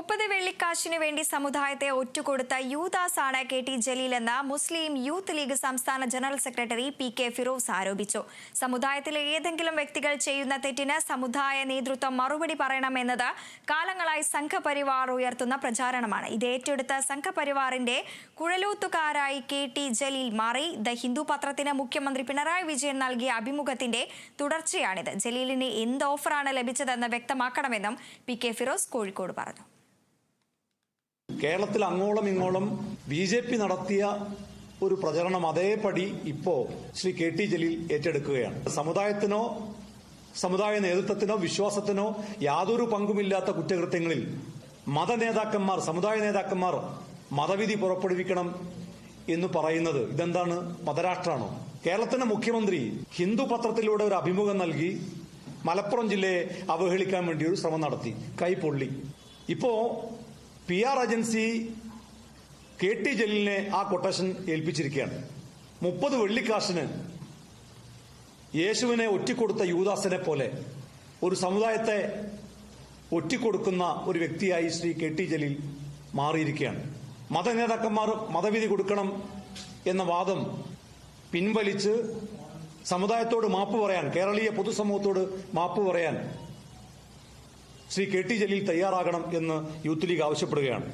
മുപ്പത് വെള്ളിക്കാശിനു വേണ്ടി സമുദായത്തെ ഒറ്റുകൊടുത്ത യൂദാസാണ് കെ ടി ജലീൽ എന്ന് മുസ്ലിം യൂത്ത് ലീഗ് സംസ്ഥാന general secretary P K Firoz ആരോപിച്ചു. സമുദായത്തിലെ ഏതെങ്കിലും വ്യക്തികൾ ചെയ്യുന്ന തെറ്റിന് സമുദായ നേതൃത്വം മറുപടി പറയണമെന്നത് കാലങ്ങളായി സംഘപരിവാർ ഉയർത്തുന്ന പ്രചാരണമാണ്. ഇത് ഏറ്റെടുത്ത സംഘപരിവാറിന്റെ കുഴലൂത്തുകാരായി കെ ടി ജലീൽ മാറി. ദ ഹിന്ദു പത്രത്തിന് മുഖ്യമന്ത്രി പിണറായി വിജയൻ നൽകിയ അഭിമുഖത്തിന്റെ തുടർച്ചയാണിത്. ജലീലിന് എന്ത് ഓഫറാണ് ലഭിച്ചതെന്ന് വ്യക്തമാക്കണമെന്നും പി കെ ഫിറോസ് കോഴിക്കോട് പറഞ്ഞു. കേരളത്തിൽ അങ്ങോളം ഇങ്ങോളം ബി ജെ പി നടത്തിയ ഒരു പ്രചരണം അതേപടി ഇപ്പോ ശ്രീ കെ ടി ജലീൽ ഏറ്റെടുക്കുകയാണ്. സമുദായത്തിനോ സമുദായ നേതൃത്വത്തിനോ വിശ്വാസത്തിനോ യാതൊരു പങ്കുമില്ലാത്ത കുറ്റകൃത്യങ്ങളിൽ മത നേതാക്കന്മാർ സമുദായ നേതാക്കന്മാർ മതവിധി പുറപ്പെടുവിക്കണം എന്ന് പറയുന്നത് ഇതെന്താണ്? മതരാഷ്ട്രാണോ? കേരളത്തിന്റെ മുഖ്യമന്ത്രി ഹിന്ദു പത്രത്തിലൂടെ ഒരു അഭിമുഖം നൽകി മലപ്പുറം ജില്ലയെ അവഹേളിക്കാൻ വേണ്ടി ഒരു ശ്രമം നടത്തി. കൈപൊള്ളി ഇപ്പോ P R agency K T ജലീലിനെ ആ കൊട്ടേഷൻ ഏൽപ്പിച്ചിരിക്കുകയാണ്. മുപ്പത് വെള്ളിക്കാശിന് യേശുവിനെ ഒറ്റിക്കൊടുത്ത യൂദാസിനെ പോലെ ഒരു സമുദായത്തെ ഒറ്റിക്കൊടുക്കുന്ന ഒരു വ്യക്തിയായി ശ്രീ കെ ടി ജലീൽ മാറിയിരിക്കുകയാണ്. മതനേതാക്കന്മാർ മതവിധി കൊടുക്കണം എന്ന വാദം പിൻവലിച്ച് സമുദായത്തോട് മാപ്പ് പറയാൻ കേരളീയ പൊതുസമൂഹത്തോട് മാപ്പ് പറയാൻ ശ്രീ കെ ടി ജലീൽ തയ്യാറാകണം എന്ന് യൂത്ത് ലീഗ് ആവശ്യപ്പെടുകയാണ്.